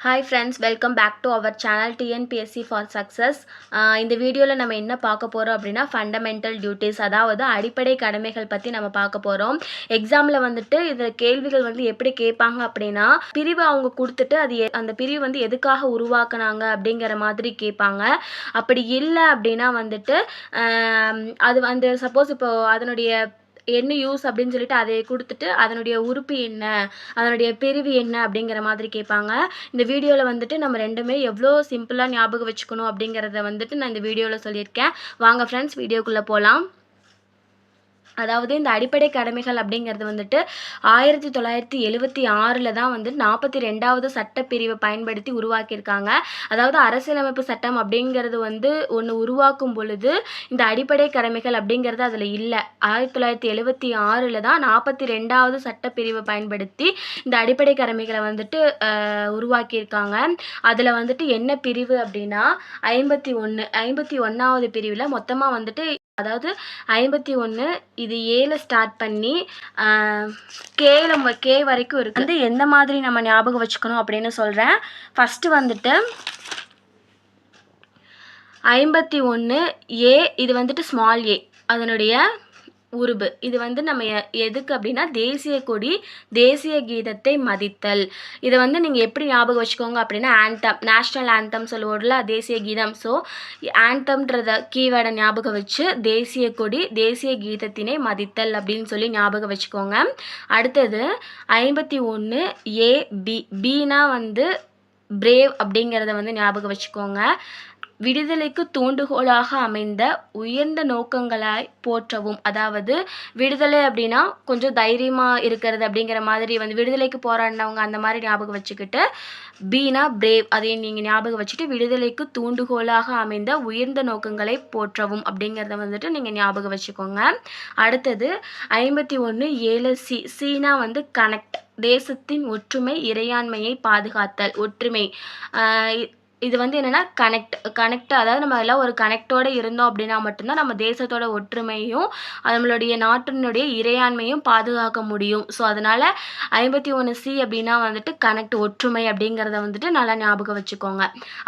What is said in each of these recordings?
Hi friends welcome back to our channel TNPSC for success இந்த வீடியோவில் நம்ம என்ன பார்க்க போகிறோம் அப்படின்னா ஃபண்டமெண்டல் டியூட்டிஸ் அதாவது அடிப்படை கடமைகள் பற்றி நம்ம பார்க்க போகிறோம் எக்ஸாமில் வந்துட்டு இதில் கேள்விகள் வந்து எப்படி கேட்பாங்க அப்படின்னா பிரிவு அவங்க கொடுத்துட்டு அது எ- அந்த பிரிவு வந்து எதுக்காக உருவாக்குனாங்க அப்படிங்கிற மாதிரி கேட்பாங்க. அப்படி இல்லை அப்படின்னா வந்துட்டு அது வந்து சப்போஸ் இப்போது அதனுடைய என்ன யூஸ் அப்படின்னு சொல்லிட்டு அதை கொடுத்துட்டு அதனுடைய உறுப்பு என்ன அதனுடைய பிரிவு என்ன அப்படிங்கிற மாதிரி கேட்பாங்க. இந்த வீடியோவில் வந்துட்டு நம்ம ரெண்டுமே எவ்வளோ சிம்பிளாக ஞாபகம் வச்சுக்கணும் அப்படிங்கிறத வந்துட்டு நான் இந்த வீடியோவில் சொல்லியிருக்கேன். வாங்க ஃப்ரெண்ட்ஸ் வீடியோக்குள்ளே போகலாம் அதாவது இந்த அடிப்படை கடமைகள் அப்படிங்கிறது வந்துட்டு ஆயிரத்தி தொள்ளாயிரத்தி எழுவத்தி ஆறில் தான் வந்து நாற்பத்தி ரெண்டாவது சட்டப்பிரிவை பயன்படுத்தி உருவாக்கியிருக்காங்க. அதாவது அரசியலமைப்பு சட்டம் அப்படிங்கிறது வந்து ஒன்று உருவாக்கும் பொழுது இந்த அடிப்படை கடமைகள் அப்படிங்கிறது அதில் இல்லை. ஆயிரத்தி தொள்ளாயிரத்தி எழுவத்தி ஆறில் தான் நாற்பத்தி ரெண்டாவது சட்டப்பிரிவை பயன்படுத்தி இந்த அடிப்படை கடமைகளை வந்துட்டு உருவாக்கியிருக்காங்க. அதில் வந்துட்டு என்ன பிரிவு அப்படின்னா ஐம்பத்தி ஒன்று ஐம்பத்தி ஒன்றாவது பிரிவில் மொத்தமாக வந்துட்டு அதாவது ஐம்பத்தி ஒன்று இது ஏல ஸ்டார்ட் பண்ணி கேல கே வரைக்கும் இருக்கு. வந்து எந்த மாதிரி நம்ம ஞாபகம் வச்சுக்கணும் அப்படின்னு சொல்கிறேன் ஃபஸ்ட்டு வந்துட்டு ஐம்பத்தி ஒன்று ஏ இது வந்துட்டு ஸ்மால் ஏ அதனுடைய உருபு. இது வந்து நம்ம எ- எதுக்கு அப்படின்னா தேசிய கொடி தேசிய கீதத்தை மதித்தல். இதை வந்து நீங்கள் எப்படி ஞாபகம் வச்சுக்கோங்க அப்படின்னா ஆந்தம் நேஷ்னல் ஆந்தம் சொல்லுவோம்ல தேசிய கீதம். ஸோ ஆந்தம்ன்றத கீவேர்டை ஞாபகம் வச்சு தேசிய கொடி தேசிய கீதத்தினை மதித்தல் அப்படின்னு சொல்லி ஞாபகம் வச்சுக்கோங்க. அடுத்தது ஐம்பத்தி ஒன்று ஏ பி பீனா வந்து பிரேவ் அப்படிங்கிறத வந்து ஞாபகம் வச்சுக்கோங்க. விடுதலைக்கு தூண்டுகோலாக அமைந்த உயர்ந்த நோக்கங்களாய் போற்றவும். அதாவது விடுதலை அப்படின்னா கொஞ்சம் தைரியமாக இருக்கிறது அப்படிங்கிற மாதிரி வந்து விடுதலைக்கு போராடினவங்க அந்த மாதிரி ஞாபகம் வச்சுக்கிட்டு பீனா பிரேவ் அதையும் நீங்கள் ஞாபகம் வச்சுட்டு விடுதலைக்கு தூண்டுகோலாக அமைந்த உயர்ந்த நோக்கங்களை போற்றவும் அப்படிங்கிறத வந்துட்டு நீங்கள் ஞாபகம் வச்சுக்கோங்க. அடுத்தது ஐம்பத்தி ஒன்று ஏழு சி சீனா வந்து கனெக்ட் தேசத்தின் ஒற்றுமை இறையாண்மையை பாதுகாத்தல் ஒற்றுமை. இது வந்து என்னென்னா கனெக்ட் கனெக்ட் அதாவது நம்ம எல்லாம் ஒரு கனெக்டோடு இருந்தோம் அப்படின்னா மட்டும்தான் நம்ம தேசத்தோட ஒற்றுமையும் நம்மளுடைய நாட்டினுடைய இறையாண்மையும் பாதுகாக்க முடியும். ஸோ அதனால் ஐம்பத்தி ஒன்று சி அப்படின்னா வந்துட்டு கனெக்ட் ஒற்றுமை அப்படிங்கிறத வந்துட்டு நல்லா ஞாபகம் வச்சுக்கோங்க.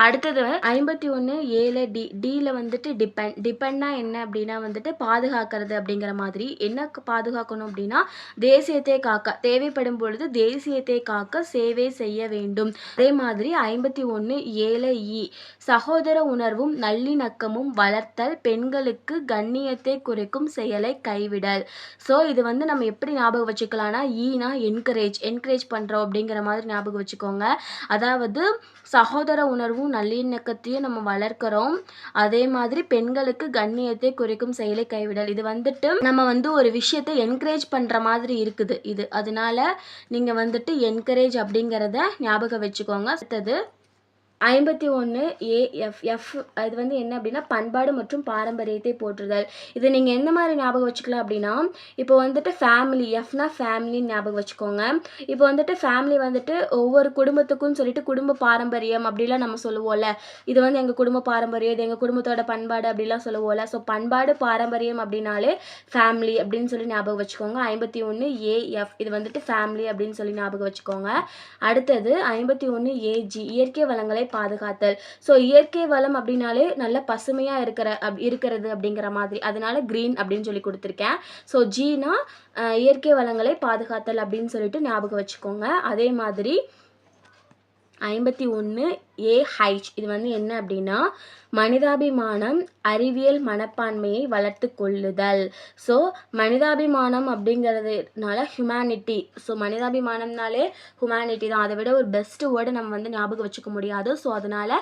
அடுத்தது ஐம்பத்தி ஒன்று ஏழு டி டியில் வந்துட்டு டிபெண்ட் டிபெண்ட்னா என்ன அப்படின்னா வந்துட்டு பாதுகாக்கிறது அப்படிங்கிற மாதிரி. என்ன பாதுகாக்கணும் அப்படின்னா தேசியத்தை காக்க தேவைப்படும் பொழுது தேசியத்தை காக்க சேவை செய்ய வேண்டும். அதே மாதிரி ஐம்பத்தி ஒன்று ஏழு இ சகோதர உணர்வும் நல்லிணக்கமும் வளர்த்தல் பெண்களுக்கு கண்ணியத்தை குறைக்கும் செயலை கைவிடல். ஸோ இது வந்து நம்ம எப்படி ஞாபகம் வச்சுக்கலாம்னா ஈனா என்கரேஜ் என்கரேஜ் பண்ணுறோம் அப்படிங்கிற மாதிரி ஞாபகம் வச்சுக்கோங்க. அதாவது சகோதர உணர்வும் நல்லிணக்கத்தையும் நம்ம வளர்க்குறோம். அதே மாதிரி பெண்களுக்கு கண்ணியத்தை குறைக்கும் செயலை கைவிடல். இது வந்துட்டு நம்ம வந்து ஒரு விஷயத்தை என்கரேஜ் பண்ணுற மாதிரி இருக்குது இது. அதனால நீங்கள் வந்துட்டு என்கரேஜ் அப்படிங்கிறத ஞாபகம் வச்சுக்கோங்க. அடுத்தது ஐம்பத்தி ஒன்று ஏஎஃப் எஃப் அது வந்து என்ன அப்படின்னா பண்பாடு மற்றும் பாரம்பரியத்தை போற்றுதல். இது நீங்கள் எந்த மாதிரி ஞாபகம் வச்சுக்கலாம் அப்படின்னா இப்போ வந்துட்டு ஃபேமிலி எஃப்னா ஃபேமிலின்னு ஞாபகம் வச்சுக்கோங்க. இப்போ வந்துட்டு ஃபேமிலி வந்துட்டு ஒவ்வொரு குடும்பத்துக்கும் சொல்லிட்டு குடும்ப பாரம்பரியம் அப்படிலாம் நம்ம சொல்லுவோம்ல. இது வந்து எங்கள் குடும்ப பாரம்பரியம் இது எங்கள் குடும்பத்தோட பண்பாடு அப்படிலாம் சொல்லுவோம்ல. ஸோ பண்பாடு பாரம்பரியம் அப்படின்னாலே ஃபேமிலி அப்படின்னு சொல்லி ஞாபகம் வச்சுக்கோங்க. ஐம்பத்தி ஒன்று ஏஎஃப் இது வந்துட்டு ஃபேமிலி அப்படின்னு சொல்லி ஞாபகம் வச்சுக்கோங்க. அடுத்தது ஐம்பத்தி ஒன்று ஏஜி இயற்கை வளங்களை பாதுகாத்தல். ஸோ இயற்கை வளம் அப்படின்னாலே நல்ல பசுமையாக இருக்கிற அப் இருக்கிறது அப்படிங்கிற மாதிரி. அதனால க்ரீன் அப்படின்னு சொல்லி கொடுத்துருக்கேன். ஸோ ஜீனா இயற்கை வளங்களை பாதுகாத்தல் அப்படின்னு சொல்லிட்டு ஞாபகம் வச்சுக்கோங்க. அதே மாதிரி ஐம்பத்தி ஒன்று ஏஹைச் இது வந்து என்ன அப்படின்னா மனிதாபிமானம் அறிவியல் மனப்பான்மையை வளர்த்து கொள்ளுதல். ஸோ மனிதாபிமானம் அப்படிங்கிறதுனால ஹியூமனிட்டி ஸோ மனிதாபிமானம்னாலே ஹியூமனிட்டி தான். அதை விட ஒரு பெஸ்ட் வேர்டு நம்ம வந்து ஞாபகம் வச்சுக்க முடியாது. ஸோ அதனால்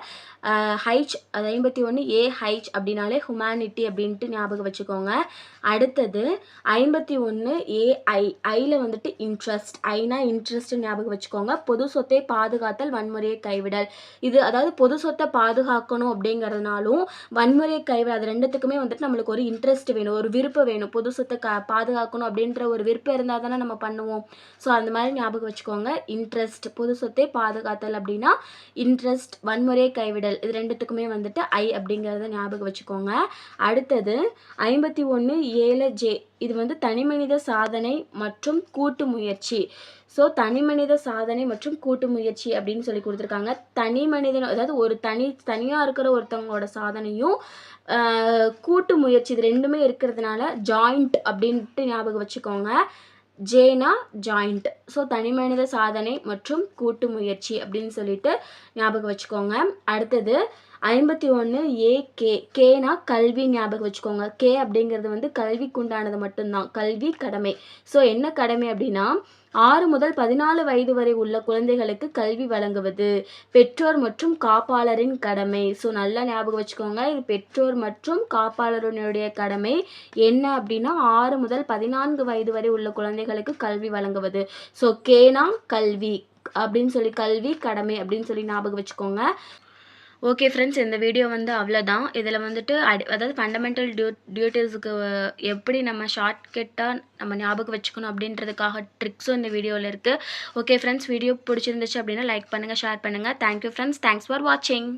ஹைச் அது ஐம்பத்தி ஒன்று ஏ ஹைச் அப்படின்னாலே ஹியூமனிட்டி அப்படின்ட்டு ஞாபகம் வச்சுக்கோங்க. அடுத்தது ஐம்பத்தி ஒன்று ஏஐ ஐயில் வந்துட்டு இன்ட்ரெஸ்ட் ஐனா இன்ட்ரெஸ்ட் ஞாபகம் வச்சுக்கோங்க. பொது சொத்தை பாதுகாத்தல் வன்முறையை கைவிடல். இது அதாவது பொது சொத்தை பாதுகாக்கணும் அப்படிங்கிறதுனாலும் வன்முறையை கைவிட அது ரெண்டுத்துக்குமே வந்துட்டு நம்மளுக்கு ஒரு இன்ட்ரெஸ்ட் வேணும் ஒரு விருப்பம் வேணும். பொது சொத்தை க பாதுகாக்கணும் அப்படின்ற ஒரு விருப்பம் இருந்தால் தானே நம்ம பண்ணுவோம். ஸோ அந்த மாதிரி ஞாபகம் வச்சுக்கோங்க. இன்ட்ரெஸ்ட் பொது சொத்தை பாதுகாத்தல் அப்படின்னா இன்ட்ரெஸ்ட் வன்முறையை கைவிடல் இது ரெண்டுத்துக்குமே வந்துட்டு ஐ அப்படிங்கிறத ஞாபகம் வச்சுக்கோங்க. அடுத்தது ஐம்பத்தி ஒன்று ஏழு ஜே இது வந்து தனிமனித சாதனை மற்றும் கூட்டு முயற்சி. ஸோ தனி மனித சாதனை மற்றும் கூட்டு முயற்சி அப்படின்னு சொல்லி கொடுத்துருக்காங்க. தனி மனிதன் அதாவது ஒரு தனி தனியாக இருக்கிற ஒருத்தவங்களோட சாதனையும் கூட்டு முயற்சி இது ரெண்டுமே இருக்கிறதுனால ஜாயிண்ட் அப்படின்ட்டு ஞாபகம் வச்சுக்கோங்க. ஜேனா ஜாயிண்ட் ஸோ தனி மனித சாதனை மற்றும் கூட்டு முயற்சி அப்படின்னு சொல்லிட்டு ஞாபகம் வச்சுக்கோங்க. அடுத்தது ஐம்பத்தி ஒன்று ஏ கே கேனா கல்வி ஞாபகம் வச்சுக்கோங்க. கே அப்படிங்கிறது வந்து கல்விக்குண்டானது மட்டும்தான். கல்வி கடமை. ஸோ என்ன கடமை அப்படின்னா ஆறு முதல் பதினாலு வயது வரை உள்ள குழந்தைகளுக்கு கல்வி வழங்குவது பெற்றோர் மற்றும் காப்பாளரின் கடமை. ஸோ நல்லா ஞாபகம் வச்சுக்கோங்க இது பெற்றோர் மற்றும் காப்பாளருடைய கடமை. என்ன அப்படின்னா ஆறு முதல் பதினான்கு வயது வரை உள்ள குழந்தைகளுக்கு கல்வி வழங்குவது. ஸோ கேனா கல்வி அப்படின்னு சொல்லி கல்வி கடமை அப்படின்னு சொல்லி ஞாபகம் வச்சுக்கோங்க. ஓகே ஃப்ரெண்ட்ஸ் இந்த வீடியோ வந்து அவ்வளோதான் இதில் வந்துட்டு அடி அதாவது ஃபண்டமெண்டல் டியூ டியூட்டிஸுக்கு எப்படி நம்ம ஷார்ட்கட்டாக நம்ம ஞாபகம் வச்சுக்கணும் அப்படின்றதுக்காக ட்ரிக்ஸும் இந்த வீடியோவில் இருக்குது ஓகே ஃப்ரெண்ட்ஸ் வீடியோ பிடிச்சிருந்துச்சு அப்படின்னா லைக் பண்ணுங்கள் ஷேர் பண்ணுங்கள் தேங்க்யூ ஃப்ரெண்ட்ஸ் தேங்க்ஸ் ஃபார் வாட்சிங்